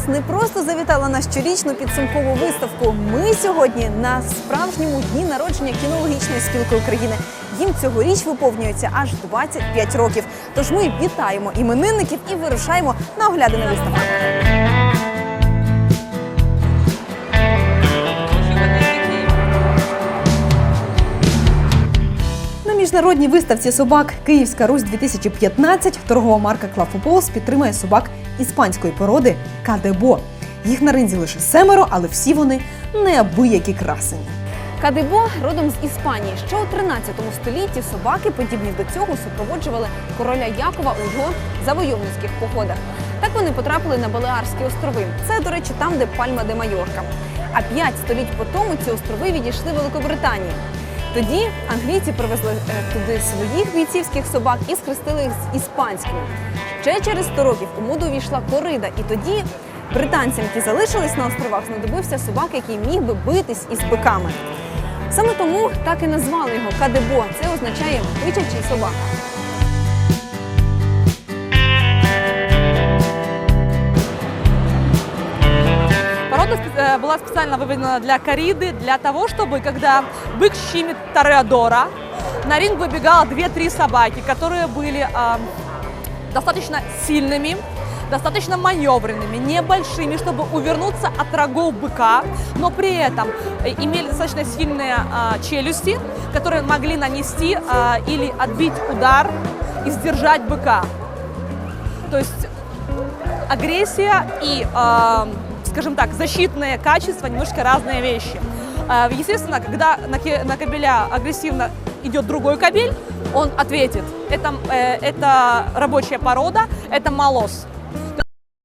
Fopos не просто завітала на щорічну підсумкову виставку. Ми сьогодні на справжньому дні народження кінологічної спілки України. Їм цьогоріч виповнюється аж 25 років. Тож ми вітаємо іменинників і вирушаємо на оглядини виставки. Міжнародній виставці собак Київська Русь 2015 торгова марка Клафополс підтримує собак іспанської породи Кадебо. Їх на ринзі лише семеро, але всі вони неабиякі красені. Кадебо родом з Іспанії. Ще у 13 столітті собаки, подібні до цього, супроводжували короля Якова у його завойовницьких походах. Так вони потрапили на Балеарські острови. Це, до речі, там, де Пальма де Майорка. А п'ять століть по тому ці острови відійшли Великобританії. Тоді англійці привезли е, туди своїх бійцівських собак і схрестили їх з іспанськими. Ще через 100 років у моду війшла корида, і тоді британцям, які залишились на островах, знадобився собак, який міг би битись із биками. Саме тому так і назвали його Кадебо. Це означає бичачий собака. Спе- э, была специально выведена для кориды, для того, чтобы, когда бык щимит Тореадора, на ринг выбегало 2-3 собаки, которые были а, достаточно сильными, достаточно маневренными, небольшими, чтобы увернуться от рогов быка, но при этом э, имели достаточно сильные а, челюсти, которые могли нанести а, или отбить удар и сдержать быка. То есть агрессия и, э, скажем так, защитные качества немножко разные вещи. Э, Естественно, когда на, ке- на кобеля агрессивно идет другой кобель, он ответит. Это, э, это рабочая порода, это молос.